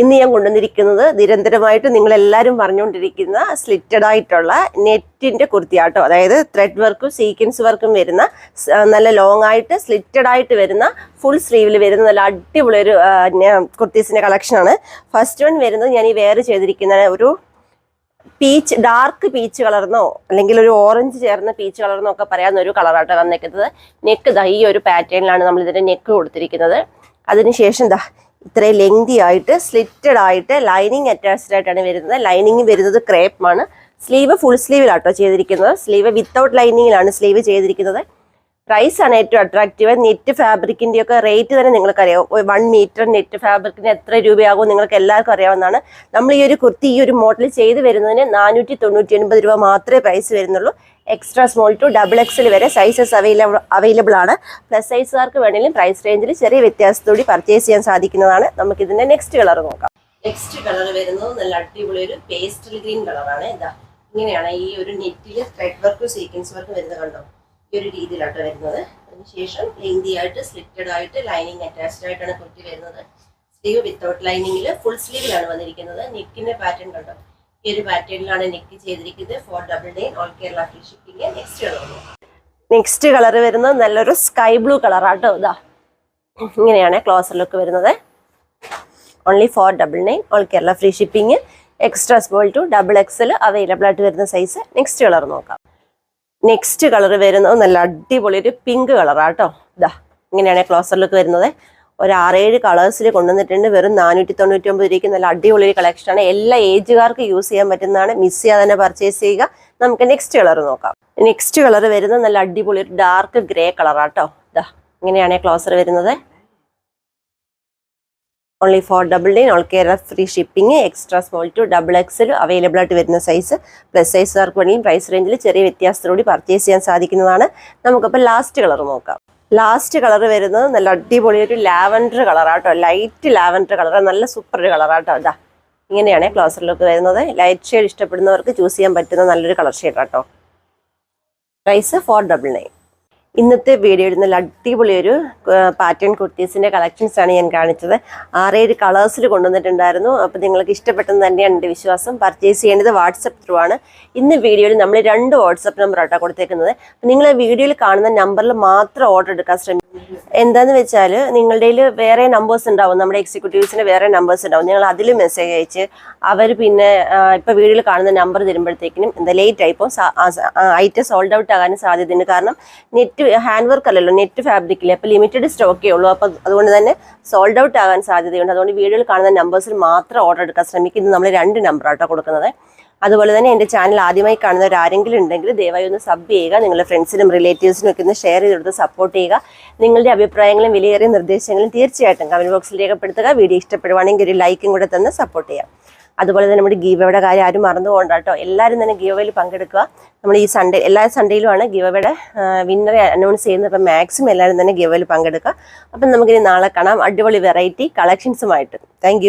ഇന്ന് ഞാൻ കൊണ്ടുവന്നിരിക്കുന്നത് നിരന്തരമായിട്ട് നിങ്ങൾ എല്ലാവരും പറഞ്ഞുകൊണ്ടിരിക്കുന്ന സ്ലിറ്റഡ് ആയിട്ടുള്ള നെറ്റിന്റെ കുർത്തിയാട്ടോ. അതായത് ത്രെഡ് വർക്കും സീക്വൻസ് വർക്കും വരുന്ന നല്ല ലോങ് ആയിട്ട് സ്ലിറ്റഡ് ആയിട്ട് വരുന്ന ഫുൾ സ്ലീവിൽ വരുന്ന നല്ല അടിപൊളി ഒരു കുർത്തീസിന്റെ കളക്ഷനാണ് ഫസ്റ്റ് വൺ വരുന്നത് ഞാൻ ഈ വെയർ ചെയ്തിരിക്കുന്ന ഒരു പീച്ച് ഡാർക്ക് പീച്ച് കളർന്നോ അല്ലെങ്കിൽ ഒരു ഓറഞ്ച് ചേർന്ന പീച്ച് കളർന്നോ ഒക്കെ പറയാവുന്ന ഒരു കളറാട്ടോ വന്നേക്കുന്നത്. നെക്ക് ദാ ഈ ഒരു പാറ്റേണിലാണ് നമ്മൾ ഇതിന്റെ നെക്ക് കൊടുത്തിരിക്കുന്നത്. അതിനുശേഷം ദാ ഇത്രയും ലെങ്തി ആയിട്ട് സ്ലിറ്റഡ് ആയിട്ട് ലൈനിങ് അറ്റാച്ച്ഡ് ആയിട്ടാണ് വരുന്നത്. ലൈനിങ് വരുന്നത് ക്രേപ്പാണ് സ്ലീവ് ഫുൾ സ്ലീവിലാട്ടോ ചെയ്തിരിക്കുന്നത്. സ്ലീവ് വിത്തൗട്ട് ലൈനിങ്ങിലാണ് സ്ലീവ് ചെയ്തിരിക്കുന്നത്. പ്രൈസ് ആണ് ഏറ്റവും അട്രാക്റ്റീവ് നെറ്റ് ഫാബ്രിക്കിന്റെ ഒക്കെ റേറ്റ് തന്നെ നിങ്ങൾക്ക് അറിയാം വൺ മീറ്റർ നെറ്റ് ഫാബ്രിക്കിന് എത്ര രൂപയാകും നിങ്ങൾക്ക് എല്ലാവർക്കും അറിയാവുന്നതാണ്. നമ്മൾ ഈ ഒരു കുർത്തി ഈ ഒരു മോഡൽ ചെയ്ത് വരുന്നതിന് നാനൂറ്റി തൊണ്ണൂറ്റി ഒൻപത് രൂപ മാത്രമേ പ്രൈസ് വരുന്നുള്ളൂ. Extra small two double XL വരെ സൈസസ് അവൈലബിൾ അവൈലബിൾ ആണ്. പ്ലസ് സൈസുകാർക്ക് വേണമെങ്കിലും പ്രൈസ് റേഞ്ചിൽ ചെറിയ വ്യത്യാസത്തോടെ പർച്ചേസ് ചെയ്യാൻ സാധിക്കുന്നതാണ്. നമുക്ക് ഇതിന്റെ നെക്സ്റ്റ് കളർ നോക്കാം. നെക്സ്റ്റ് കളർ വരുന്നത് നല്ല അടിപൊളി ഒരു പേസ്റ്റൽ ഗ്രീൻ കളറാണ് ഇതാ ഇങ്ങനെയാണ് ഈ ഒരു നെറ്റിൽ ത്രെഡ് വർക്കും സീക്വൻസ് വർക്കും വരുന്നത് കണ്ടോ? ഈ ഒരു രീതിയിലാണ് വരുന്നത്. അതിനുശേഷം ലെങ്തി ആയിട്ട് സ്ലിറ്റഡ് ആയിട്ട് ലൈനിങ് അറ്റാച്ച്ഡ് ആയിട്ടാണ് കുട്ടി വരുന്നത്. സ്ലീവ് വിത്തൗട്ട് ലൈനിങ്ങിൽ ഫുൾ സ്ലീവിലാണ് വന്നിരിക്കുന്നത്. നെക്കിന്റെ പാറ്റേൺ കണ്ടോ? ഈ ഒരു പാറ്റേണിലാണ് നെക്ക് ചെയ്തിരിക്കുന്നത്. Four double all Kerala free shipping. Next next colour വരുന്നത് നല്ലൊരു സ്കൈ ബ്ലൂ കളറാട്ടോ ഇതാ. ഇങ്ങനെയാണ് ക്ലോസർ ലുക്ക് വരുന്നത് only four double nine all Kerala free shipping extra small two double XL available ആയിട്ട് വരുന്ന സൈസ് നെക്സ്റ്റ് കളർ നോക്കാം. നെക്സ്റ്റ് കളർ വരുന്നത് നല്ല അടിപൊളി ഒരു പിങ്ക് കളറാട്ടോ. ഇതാ ഇങ്ങനെയാണ് ക്ലോസർ ലുക്ക് വരുന്നത്. ഒരു ആറേഴ് കളേഴ്സിൽ കൊണ്ടുവന്നിട്ടുണ്ട്. വെറും നാനൂറ്റി തൊണ്ണൂറ്റി ഒമ്പത് രൂപയ്ക്ക് നല്ല അടിപൊളി കളക്ഷനാണ് എല്ലാ ഏജുകാർക്ക് യൂസ് ചെയ്യാൻ പറ്റുന്നതാണ്. മിസ് ചെയ്യാതെ തന്നെ പർച്ചേസ് ചെയ്യുക. നമുക്ക് നെക്സ്റ്റ് കളർ നോക്കാം. നെക്സ്റ്റ് കളർ വരുന്നത് നല്ല അടിപൊളി ഒരു ഡാർക്ക് ഗ്രേ കളറാട്ടോ ഇതാ ഇങ്ങനെയാണ് ക്ലോസർ വരുന്നത്. Only four double nine all Kerala free shipping extra small two double XL available ആയിട്ട് വരുന്ന സൈസ് പ്ലസ് സൈസുകാർക്ക് വേണമെങ്കിൽ പ്രൈസ് റേഞ്ചിൽ ചെറിയ വ്യത്യാസത്തിലൂടെ പർച്ചേസ് ചെയ്യാൻ സാധിക്കുന്നതാണ്. നമുക്കപ്പോൾ ലാസ്റ്റ് കളർ നോക്കാം. ലാസ്റ്റ് കളർ വരുന്നത് നല്ല അടിപൊളി ഒരു ലാവൻഡർ കളറാട്ടോ ലൈറ്റ് ലാവൻഡർ കളർ നല്ല സൂപ്പർ ഒരു കളറാട്ടോ അതാ ഇങ്ങനെയാണ് ക്ലോസർ ലുക്ക് വരുന്നത്. ലൈറ്റ് ഷെയ്ഡ് ഇഷ്ടപ്പെടുന്നവർക്ക് ചൂസ് ചെയ്യാൻ പറ്റുന്ന നല്ലൊരു കളർ ഷെയ്ഡ് ആട്ടോ. പ്രൈസ് ഫോർ ഡബിൾ നയൻ ഇന്നത്തെ വീഡിയോയിൽ നല്ല അടിപൊളി ഒരു പാറ്റേൺ കുർത്തീസിന്റെ കളക്ഷൻസ് ആണ് ഞാൻ കാണിച്ചത്. ആറേഴ് കളേഴ്സിൽ കൊണ്ടുവന്നിട്ടുണ്ടായിരുന്നു. അപ്പോൾ നിങ്ങൾക്ക് ഇഷ്ടപ്പെട്ടെന്ന് തന്നെയാണ് എന്റെ വിശ്വാസം. പർച്ചേസ് ചെയ്യേണ്ടത് വാട്സപ്പ് ത്രൂ ആണ്. ഇന്ന് വീഡിയോയിൽ നമ്മൾ രണ്ട് വാട്സപ്പ് നമ്പർ ആട്ടോ കൊടുത്തേക്കുന്നത്. നിങ്ങൾ വീഡിയോയിൽ കാണുന്ന നമ്പറിൽ മാത്രം ഓർഡർ എടുക്കാൻ ശ്രമിക്കും എന്താന്ന് വെച്ചാൽ നിങ്ങളുടെ വേറെ നമ്പേഴ്സ് ഉണ്ടാവും. നമ്മുടെ എക്സിക്യൂട്ടീവ്സിന് വേറെ നമ്പേഴ്സ് ഉണ്ടാവും. നിങ്ങൾ അതിൽ മെസ്സേജ് അയച്ച് അവർ പിന്നെ ഇപ്പോൾ വീഡിയോയിൽ കാണുന്ന നമ്പർ തരുമ്പോഴത്തേക്കിനും എന്താ ലേറ്റ് ആയിപ്പോൾ ഐറ്റം സോൾഡ് ഔട്ട് ആകാനും സാധ്യതയുണ്ട്. കാരണം നെറ്റ് ഹാൻഡ് വർക്ക് അല്ലല്ലോ നെറ്റ് ഫാബ്രിക്കിൽ അപ്പോൾ ലിമിറ്റഡ് സ്റ്റോക്കേ ഉള്ളൂ. അപ്പോൾ അതുകൊണ്ട് തന്നെ സോൾഡ് ഔട്ട് ആകാൻ സാധ്യതയുണ്ട്. അതുകൊണ്ട് വീഡിയോയിൽ കാണുന്ന നമ്പേഴ്സിൽ മാത്രം ഓർഡർ എടുക്കാൻ ശ്രമിക്കും. ഇത് നമ്മൾ രണ്ട് നമ്പർ ആട്ടോ കൊടുക്കുന്നത്. അതുപോലെ തന്നെ എന്റെ ചാനൽ ആദ്യമായി കാണുന്ന ആരെങ്കിലും ഉണ്ടെങ്കിൽ ദയവായി ഒന്ന് സബ് ചെയ്യുക. നിങ്ങളുടെ ഫ്രണ്ട്സിനും റിലേറ്റീവ്സിനും ഒക്കെ ഒന്ന് ഷെയർ ചെയ്തെടുത്ത് സപ്പോർട്ട് ചെയ്യുക. നിങ്ങളുടെ അഭിപ്രായങ്ങളും വിലയേറിയ നിർദ്ദേശങ്ങളും തീർച്ചയായിട്ടും കമന്റ് ബോക്സിൽ രേഖപ്പെടുത്തുക. വീഡിയോ ഇഷ്ടപ്പെടുവാണെങ്കിൽ ഒരു ലൈക്കും കൂടെ തന്ന് സപ്പോർട്ട് ചെയ്യാം. അതുപോലെ തന്നെ നമ്മുടെ ഗീവയുടെ കാര്യം ആരും മറന്നു പോകണ്ട കേട്ടോ. എല്ലാവരും തന്നെ ഗീവയിൽ പങ്കെടുക്കുക. നമ്മൾ ഈ സൺഡേ എല്ലാ സൺഡേയിലുമാണ് ഗീവയുടെ വിന്നറെ അനൗൺസ് ചെയ്യുന്നത്. അപ്പം മാക്സിമം എല്ലാവരും തന്നെ ഗീവയിൽ പങ്കെടുക്കുക. അപ്പം നമുക്കിനി നാളെ കാണാം. അടിപൊളി വെറൈറ്റി കളക്ഷൻസുമായിട്ട് താങ്ക്